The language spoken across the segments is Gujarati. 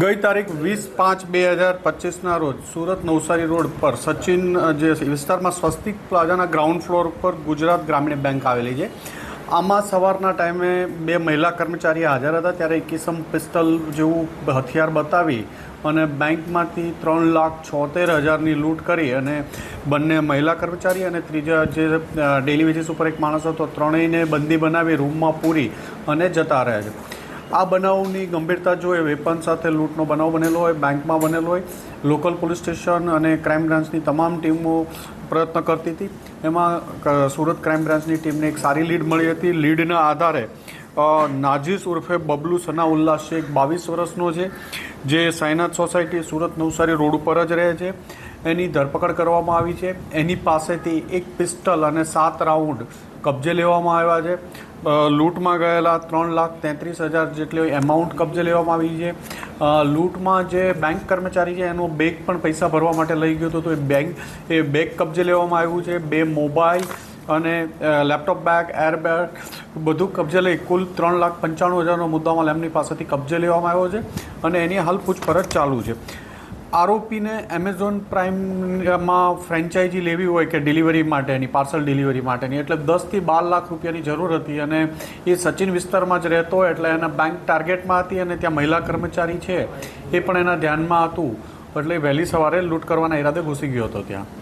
ગઈ તારીખ વીસ પાંચ બે હજાર પચીસના રોજ સુરત નવસારી રોડ પર સચિન જે વિસ્તારમાં સ્વસ્તિક પ્લાઝાના ગ્રાઉન્ડ ફ્લોર પર ગુજરાત ગ્રામીણ બેંક આવેલી છે. આમાં સવારના ટાઈમે બે મહિલા કર્મચારી હાજર હતા, ત્યારે કિસમ પિસ્તલ જેવું હથિયાર બતાવી અને બેંકમાંથી ત્રણ લાખ છોતેર હજારની લૂંટ કરી અને બંને મહિલા કર્મચારી અને ત્રીજા જે ડેલી વેજીસ ઉપર એક માણસ હતો, ત્રણેયને બંદી બનાવી રૂમમાં પૂરી અને જતા રહ્યા છે. આ બનાવની ગંભીરતા જોઈએ વેપન સાથે લૂંટનો બનાવ બનેલો હોય, બેંકમાં બનેલો હોય, લોકલ પોલીસ સ્ટેશન અને ક્રાઇમ બ્રાન્ચની તમામ ટીમો પ્રયત્ન કરતી હતી. એમાં સુરત ક્રાઇમ બ્રાન્ચની ટીમને એક સારી લીડ મળી હતી. લીડના આધારે નાજીસ ઉર્ફે બબલુ સનાઉલ્લા શેખ બાવીસ વર્ષનો છે, જે સાયનાથ સોસાયટી સુરત નવસારી રોડ ઉપર જ રહે છે. એની ધરપકડ કરવામાં આવી છે. એની પાસેથી એક પિસ્ટલ અને સાત રાઉન્ડ કબજે લેવામાં આવ્યા છે. લૂંટમાં ગયેલા ત્રણ લાખ તેત્રીસ હજાર જેટલી એમાઉન્ટ કબજે લેવામાં આવી છે. લૂંટમાં જે બેંક કર્મચારી છે, એનો બેગ પણ પૈસા ભરવા માટે લઈ ગયો હતો. તો એ બેંક એ બેગ કબજે લેવામાં આવ્યું છે. બે મોબાઈલ અને લેપટોપ બેગ એરબેગ બધું કબજે લઈ કુલ ત્રણ લાખ પંચાણું હજારનો મુદ્દામાલ એમની પાસેથી કબજે લેવામાં આવ્યો છે અને એની હાલ પૂછપરછ ચાલુ છે. આરોપીને એમેઝોન પ્રાઇમમાં ફ્રેન્ચાઇઝી લેવી હોય કે ડિલિવરી માટેની પાર્સલ ડિલિવરી માટેની, એટલે દસથી બાર લાખ રૂપિયાની જરૂર હતી અને એ સચિન વિસ્તારમાં જ રહેતો એટલે એના બેંક ટાર્ગેટમાં હતી અને ત્યાં મહિલા કર્મચારી છે એ પણ એના ધ્યાનમાં હતું. એટલે વહેલી સવારે લૂંટ કરવાના ઈરાદે ઘૂસી ગયો હતો ત્યાં.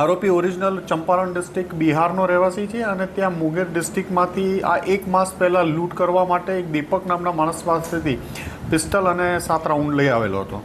આરોપી ઓરિજિનલ ચંપારણ ડિસ્ટ્રિક્ટ બિહારનો રહેવાસી છે અને ત્યાં મુગેર ડિસ્ટ્રિક્ટમાંથી આ એક માસ પહેલાં લૂંટ કરવા માટે એક દીપક નામના માણસ પાસેથી પિસ્ટલ અને સાત રાઉન્ડ લઈ આવેલો હતો.